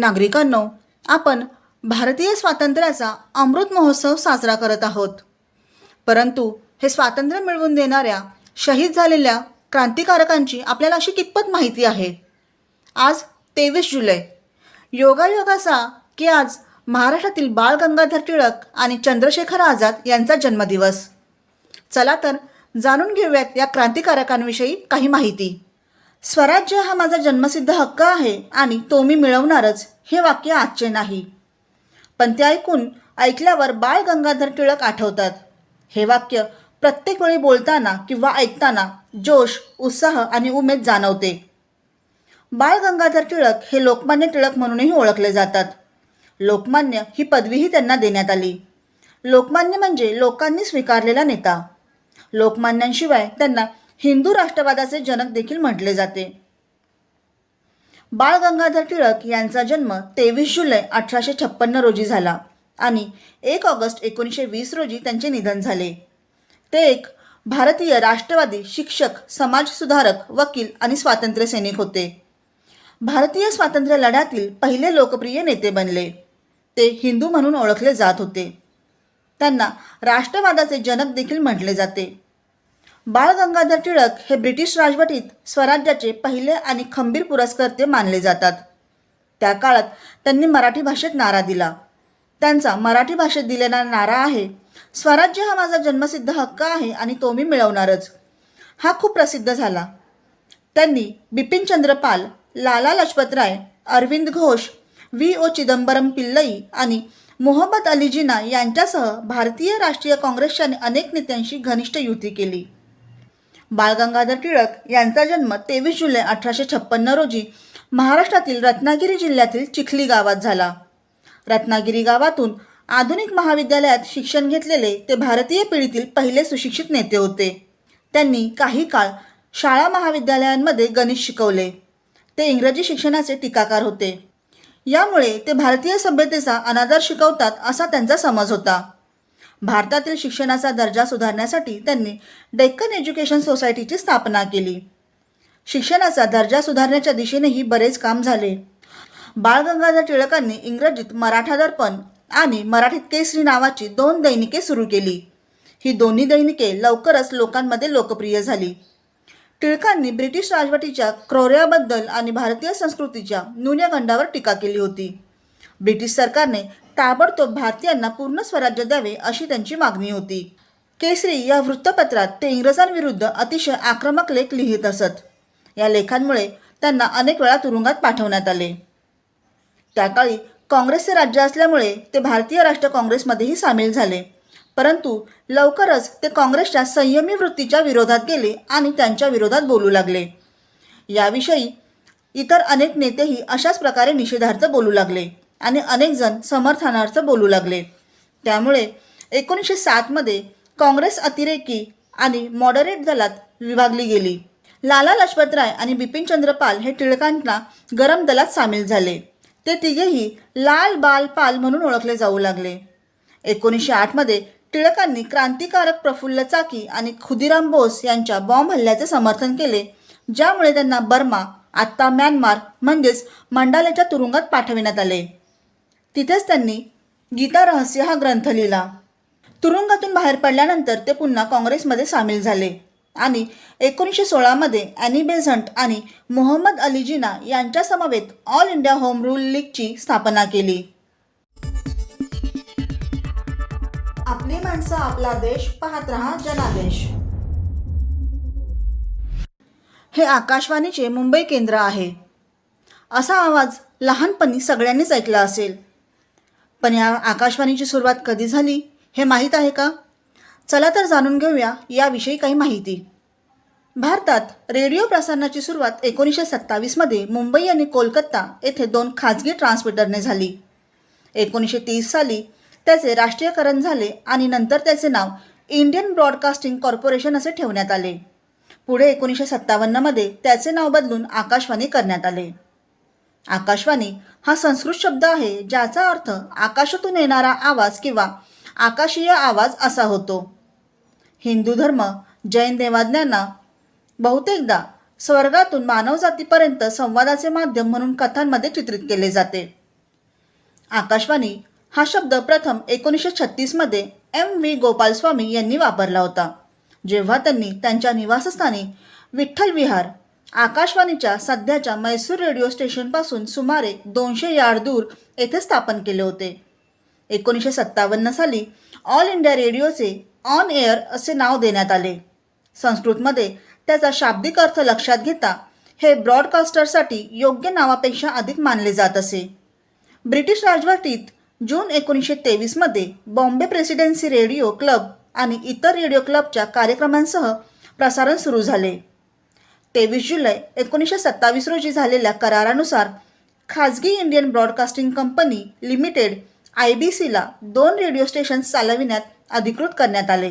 नागरिकांनो आपण भारतीय स्वातंत्र्याचा अमृत महोत्सव साजरा करत आहोत. परंतु हे स्वातंत्र्य मिळवून देणाऱ्या शहीद झालेल्या क्रांतिकारकांची आपल्याला अशी कितपत माहिती आहे? आज तेवीस जुलै. योगायोगाचा की आज महाराष्ट्रातील बाळ गंगाधर टिळक आणि चंद्रशेखर आझाद यांचा जन्मदिवस? चला तर जाणून घेऊयात या क्रांतिकारकांविषयी काही माहिती. स्वराज्य हा माझा जन्मसिद्ध हक्क आहे आणि तो मी मिळवणारच हे वाक्य आजचे नाही. पण ते ऐकून ऐकल्यावर बाळ गंगाधर टिळक आठवतात. हे वाक्य प्रत्येक वेळी बोलताना किंवा ऐकताना जोश उत्साह आणि उमेद जाणवते. बाळ गंगाधर टिळक हे लोकमान्य टिळक म्हणूनही ओळखले जातात. लोकमान्य ही पदवीही त्यांना देण्यात आली. लोकमान्य म्हणजे लोकांनी स्वीकारलेला नेता. लोकमान्यांशिवाय त्यांना हिंदू राष्ट्रवादाचे जनक देखील म्हटले जाते. बाळ गंगाधर टिळक यांचा जन्म तेवीस जुलै अठराशे छप्पन्न रोजी झाला आणि एक ऑगस्ट एकोणीसशे वीस रोजी त्यांचे निधन झाले. ते एक भारतीय राष्ट्रवादी शिक्षक समाजसुधारक वकील आणि स्वातंत्र्य सैनिक होते. भारतीय स्वातंत्र्य लढ्यातील पहिले लोकप्रिय नेते बनले. ते हिंदू म्हणून ओळखले जात होते. त्यांना राष्ट्रवादाचे जनक देखील म्हटले जाते. बाळ गंगाधर टिळक हे ब्रिटिश राजवटीत स्वराज्याचे पहिले आणि खंबीर पुरस्कर्ते मानले जातात. त्या काळात त्यांनी मराठी भाषेत नारा दिला. त्यांचा मराठी भाषेत दिलेला नारा आहे स्वराज्य हा माझा जन्मसिद्ध हक्क आहे आणि तो मी मिळवणारच हा खूप प्रसिद्ध झाला. त्यांनी बिपिनचंद्र पाल लाला लजपतराय अरविंद घोष व्ही. ओ. चिदंबरम पिल्लई आणि मोहम्मद अली जिना यांच्यासह भारतीय राष्ट्रीय काँग्रेसच्या अनेक नेत्यांशी घनिष्ठ युती केली. बाळ गंगाधर टिळक यांचा जन्म तेवीस जुलै अठराशे छप्पन्न रोजी महाराष्ट्रातील रत्नागिरी जिल्ह्यातील चिखली गावात झाला. रत्नागिरी गावातून आधुनिक महाविद्यालयात शिक्षण घेतलेले ते भारतीय पिढीतील पहिले सुशिक्षित नेते होते. त्यांनी काही काळ शाळा महाविद्यालयांमध्ये गणित शिकवले. ते इंग्रजी शिक्षणाचे टीकाकार होते. यामुळे ते भारतीय सभ्यतेचा अनादर शिकवतात असा त्यांचा समज होता. भारतातील शिक्षणाचा दर्जा सुधारण्यासाठी त्यांनी डेक्कन एज्युकेशन सोसायटीची स्थापना केली. शिक्षणाचा दर्जा सुधारण्याच्या दिशेनेही बरेच काम झाले. बाळ गंगाधर टिळकांनी इंग्रजीत मराठा दर्पण आणि मराठीत केसरी नावाची दोन दैनिके सुरू केली. ही दोन्ही दैनिके लवकरच लोकांमध्ये लोकप्रिय झाली. टिळकांनी ब्रिटिश राजवटीच्या क्रौर्याबद्दल आणि भारतीय संस्कृतीच्या न्यूनगंडावर टीका केली होती. ब्रिटिश सरकारने ताबडतोब भारतीयांना पूर्ण स्वराज्य द्यावे अशी त्यांची मागणी होती. केसरी या वृत्तपत्रात ते इंग्रजांविरुद्ध अतिशय आक्रमक लेख लिहित असत. या लेखांमुळे त्यांना अनेक वेळा तुरुंगात पाठवण्यात आले. त्या काळी काँग्रेसचे राज्य असल्यामुळे ते भारतीय राष्ट्र काँग्रेसमध्येही सामील झाले. परंतु लवकरच ते काँग्रेसच्या संयमी वृत्तीच्या विरोधात गेले आणि त्यांच्या विरोधात बोलू लागले. याविषयी इतर अनेक नेतेही अशाच प्रकारे निषेधार्थ बोलू लागले. आणि अनेकजण समर्थनार्थ बोलू लागले. त्यामुळे एकोणीसशे सातमध्ये काँग्रेस अतिरेकी आणि मॉडरेट दलात विभागली गेली. लाला लजपतराय आणि बिपिनचंद्र पाल हे टिळकांना गरम दलात सामील झाले. ते तिघेही लाल बाल पाल म्हणून ओळखले जाऊ लागले. एकोणीसशे आठमध्ये टिळकांनी क्रांतिकारक प्रफुल्ल चाकी आणि खुदिराम बोस यांच्या बॉम्ब हल्ल्याचे समर्थन केले ज्यामुळे त्यांना बर्मा आत्ता म्यानमार म्हणजेच मंडालेच्या तुरुंगात पाठविण्यात आले. तिथेच त्यांनी गीता रहस्य हा ग्रंथ लिहिला. तुरुंगातून बाहेर पडल्यानंतर ते पुन्हा काँग्रेसमध्ये सामील झाले आणि एकोणीसशे सोळामध्ये अॅनी बेझंट आणि मोहम्मद अली जिना यांच्या समवेत ऑल इंडिया होम रूल लीगची स्थापना केली. आपली माणसं आपला देश पाहत रहा जनादेश. हे आकाशवाणीचे मुंबई केंद्र आहे. असा आवाज लहानपणी सगळ्यांनीच ऐकला असेल. पण या आकाशवाणीची सुरुवात कधी झाली हे माहीत आहे का? चला तर जाणून घेऊया याविषयी काही माहिती. भारतात रेडिओ प्रसारणाची सुरुवात एकोणीसशे सत्तावीसमध्ये मुंबई आणि कोलकाता येथे दोन खाजगी ट्रान्समिटरने झाली. एकोणीसशे तीस साली त्याचे राष्ट्रीयकरण झाले आणि नंतर त्याचे नाव इंडियन ब्रॉडकास्टिंग कॉर्पोरेशन असे ठेवण्यात आले. पुढे एकोणीसशे सत्तावन्नमध्ये त्याचे नाव बदलून आकाशवाणी करण्यात आले. आकाशवाणी हा संस्कृत शब्द आहे ज्याचा अर्थ आकाशातून येणारा आवाज किंवा आकाशीय आवाज असा होतो. हिंदू धर्म जैन देवाज्ञांना बहुतेकदा स्वर्गातून मानवजातीपर्यंत संवादाचे माध्यम म्हणून कथांमध्ये चित्रित केले जाते. आकाशवाणी हा शब्द प्रथम एकोणीसशे छत्तीसमध्ये एम व्ही गोपालस्वामी यांनी वापरला होता जेव्हा त्यांनी त्यांच्या निवासस्थानी विठ्ठल विहार आकाशवाणीच्या सध्याच्या मैसूर रेडिओ स्टेशनपासून सुमारे दोनशे यार्ड दूर येथे स्थापन केले होते. एकोणीसशे सत्तावन्न साली ऑल इंडिया रेडिओचे ऑन एअर असे नाव देण्यात आले. संस्कृतमध्ये त्याचा शाब्दिक अर्थ लक्षात घेता हे ब्रॉडकास्टरसाठी योग्य नावापेक्षा अधिक मानले जात असे. ब्रिटिश राजवटीत जून एकोणीसशे तेवीसमध्ये बॉम्बे प्रेसिडेन्सी रेडिओ क्लब आणि इतर रेडिओ क्लबच्या कार्यक्रमांसह प्रसारण सुरू झाले. तेवीस जुलै एकोणीसशे सत्तावीस रोजी झालेल्या करारानुसार खाजगी Indian broadcasting company limited I B सीला दोन रेडिओ स्टेशन्स चालविण्यात अधिकृत करण्यात आले.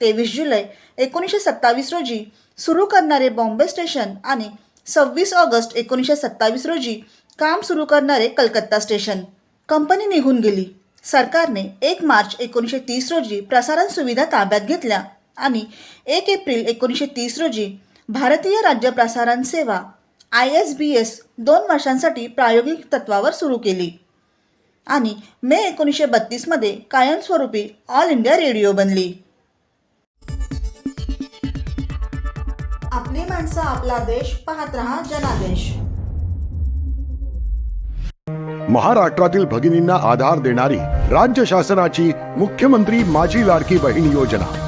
तेवीस जुलै एकोणीसशे सत्तावीस रोजी सुरू करणारे बॉम्बे स्टेशन आणि सव्वीस ऑगस्ट एकोणीसशे सत्तावीस रोजी काम सुरू करणारे कलकत्ता स्टेशन. कंपनी निघून गेली. सरकारने एक मार्च एकोणीसशे तीस रोजी प्रसारण सुविधा ताब्यात घेतल्या आणि एक एप्रिल एकोणीसशे तीस रोजी भारतीय राज्य प्रसारण सेवा आय एस बी एस दोन वर्षांसाठी प्रायोगिक तत्वावर सुरू केली. आणि मे एकोणीसशे बत्तीसमध्ये कायमस्वरूपी ऑल इंडिया रेडिओ बनली. आपली माणसं आपला देश पाहत रहा जनादेश. महाराष्ट्रातील भगिनींना आधार देणारी राज्य शासनाची मुख्यमंत्री माझी लाडकी बहीण योजना.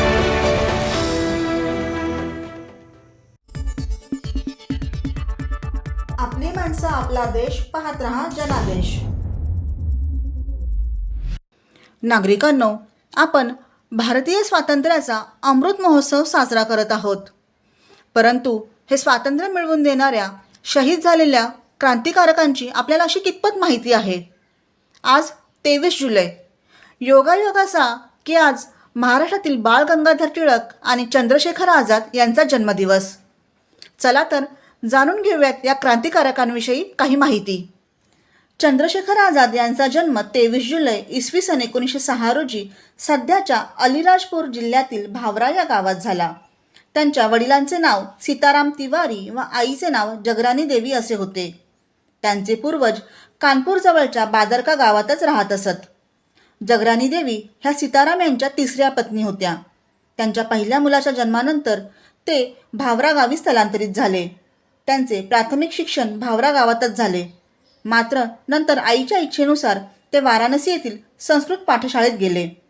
माणसं आपला देश पाहत रहा जनादेश. नागरिकांनो आपण भारतीय स्वातंत्र्याचा अमृत महोत्सव साजरा करत आहोत. परंतु हे स्वातंत्र्य मिळवून देणाऱ्या शहीद झालेल्या क्रांतिकारकांची आपल्याला अशी कितपत माहिती आहे? आज तेवीस जुलै. योगायोगाचा की आज महाराष्ट्रातील बाळ गंगाधर टिळक आणि चंद्रशेखर आझाद यांचा जन्मदिवस. चला तर जाणून घेऊयात या क्रांतिकारकांविषयी काही माहिती. चंद्रशेखर आझाद यांचा जन्म तेवीस जुलै इसवी सन एकोणीसशे सहा रोजी सध्याच्या अलिराजपूर जिल्ह्यातील भावरा या गावात झाला. त्यांच्या वडिलांचे नाव सीताराम तिवारी व आईचे नाव जगरानी देवी असे होते. त्यांचे पूर्वज कानपूरजवळच्या बादरका गावातच राहत असत. जगरानी देवी ह्या सीताराम यांच्या तिसऱ्या पत्नी होत्या. त्यांच्या पहिल्या मुलाच्या जन्मानंतर ते भावरा गावी स्थलांतरित झाले. त्यांचे प्राथमिक शिक्षण भावरा गावातच झाले. मात्र नंतर आईच्या इच्छेनुसार ते वाराणसी येथील संस्कृत पाठशाळेत गेले.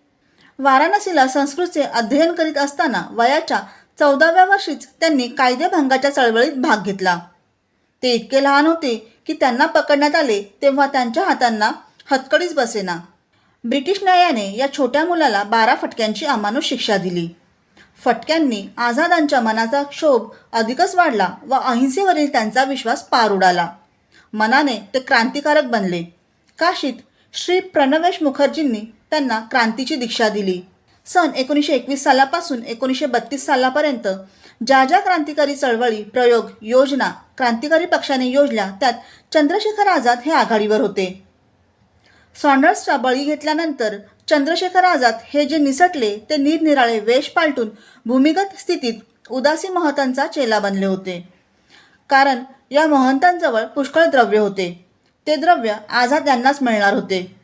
वाराणसीला संस्कृतचे अध्ययन करीत असताना वयाच्या चौदाव्या वर्षीच त्यांनी कायदेभंगाच्या चळवळीत भाग घेतला. ते इतके लहान होते की त्यांना पकडण्यात आले तेव्हा त्यांच्या हातांना हतकडीच बसेना. ब्रिटिश न्यायाने या छोट्या मुलाला बारा फटक्यांची अमानुष शिक्षा दिली. फटक्यांनी आझादांच्या मनाचा क्षोभ अधिकच वाढला व अहिंसेवरील त्यांचा विश्वास पार उडाला. मनाने ते क्रांतिकारक बनले. काशीत श्री प्रणवेश मुखर्जींनी त्यांना क्रांतीची दीक्षा दिली. सन एकोणीसशे एकवीस सालापासून एकोणीसशे बत्तीस सालापर्यंत ज्या ज्या क्रांतिकारी चळवळी प्रयोग योजना क्रांतिकारी पक्षाने योजल्या त्यात चंद्रशेखर आझाद हे आघाडीवर होते. सॉन्डर्सचा बळी घेतल्यानंतर चंद्रशेखर आझाद हे जे निसटले ते निरनिराळे वेश पालटून भूमिगत स्थितीत उदासी महतांचा चेला बनले होते. कारण या महंतांजवळ पुष्कळ द्रव्य होते. ते द्रव्य आझाद यांनाच मिळणार होते.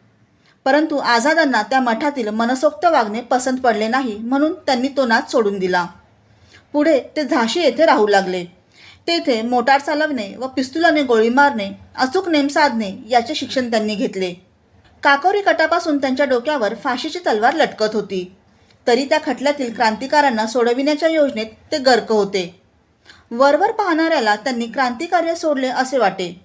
परंतु आझादांना त्या मठातील मनसोक्त वागणे पसंत पडले नाही म्हणून त्यांनी तो नाच सोडून दिला. पुढे ते झाशी येथे राहू लागले. तेथे मोटार चालवणे व पिस्तुलाने गोळी मारणे अचूक नेम साधणे याचे शिक्षण त्यांनी घेतले. काकोरी कटापासून त्यांच्या डोक्यावर फाशीची तलवार लटकत होती. तरी त्या खटल्यातील क्रांतिकारांना सोडविण्याच्या योजनेत ते गर्क होते. वरवर पाहणाऱ्याला त्यांनी क्रांतिकार्य सोडले असे वाटे.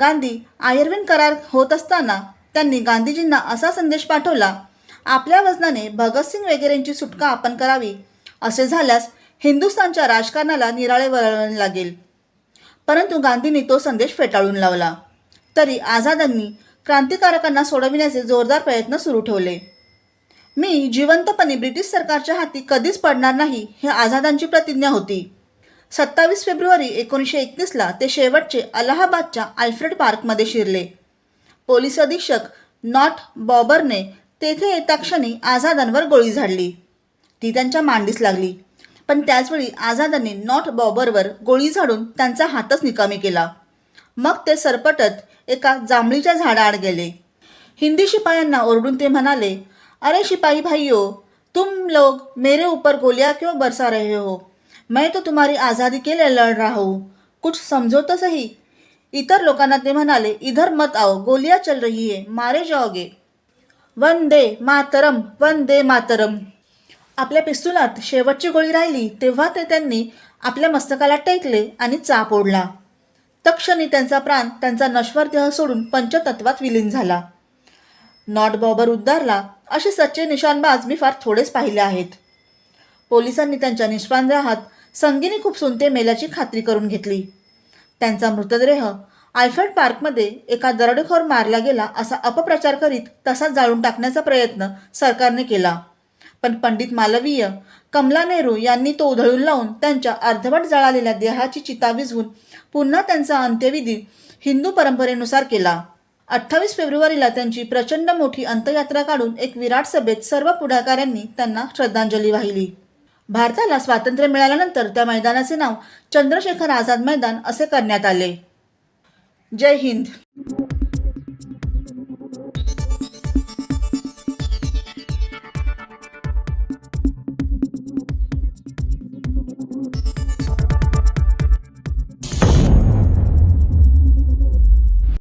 गांधी आयर्विन करार होत असताना त्यांनी गांधीजींना असा संदेश पाठवला आपल्या वजनाने भगतसिंग वगैरेंची सुटका आपण करावी असे झाल्यास हिंदुस्थानच्या राजकारणाला निराळे वळण लागेल. परंतु गांधींनी तो संदेश फेटाळून लावला. तरी आझादांनी क्रांतिकारकांना सोडविण्याचे जोरदार प्रयत्न सुरू ठेवले. मी जिवंतपणे ब्रिटिश सरकारच्या हाती कधीच पडणार नाही ही आझादांची प्रतिज्ञा होती. सत्तावीस फेब्रुवारी एकोणीसशे एकतीसला ते शेवटचे अलाहाबादच्या आल्फ्रेड पार्कमध्ये शिरले. पोलीस अधीक्षक नॉट बॉबरने तेथे येता क्षणी आझादांवर गोळी झाडली. ती त्यांच्या मांडीस लागली. पण त्याचवेळी आझादांनी नॉट बॉबरवर गोळी झाडून त्यांचा हातच निकामी केला. मग ते सरपटत एका जांभळीच्या झाडाआड गेले. हिंदी शिपायांना ओरडून ते म्हणाले अरे शिपाई भाइयों तुम लोग मेरे ऊपर गोलियां क्यों बरसा रहे हो? मैं तो तुम्हारी आज़ादी के लिए लड़ रहा हूँ। कुछ समझो तो सही. इतर लोकांना ते म्हणाले इधर मत आओ गोलियां चल रही है मारे जाओगे. वंदे मातरम वंदे मातरम. आपल्या पिस्तुलात शेवटची गोळी राहिली तेव्हा ते त्यांनी आपल्या मस्तकाला टेकले आणि चाप ओढला. तक्षणी त्यांचा प्राण त्यांचा नश्वर देह सोडून पंचतत्वात विलीन झाला. नॉट बॉबर उद्धारला असे सच्चे निशाणबाज मी फार थोडेच पाहिले आहेत. पोलिसांनी त्यांच्या निष्पांद्राहात संगीनी खूप सुनते मेल्याची खात्री करून घेतली. त्यांचा मृतदेह आयफर्ड पार्कमध्ये एका दरोडेखोर मारला गेला असा अपप्रचार करीत तसा जाळून टाकण्याचा प्रयत्न सरकारने केला. पण पंडित मालवीय कमला नेहरू यांनी तो उधळून लावून त्यांच्या अर्धवट जळालेल्या देहाची चिता विझवून पुन्हा त्यांचा अंत्यविधी हिंदू परंपरेनुसार केला. अठ्ठावीस फेब्रुवारीला त्यांची प्रचंड मोठी अंत्ययात्रा काढून एक विराट सभेत सर्व पुढाकाऱ्यांनी त्यांना श्रद्धांजली वाहिली. भारताला स्वातंत्र्य मिळाल्यानंतर त्या मैदानाचे नाव चंद्रशेखर आझाद मैदान असे करण्यात आले. जय हिंद.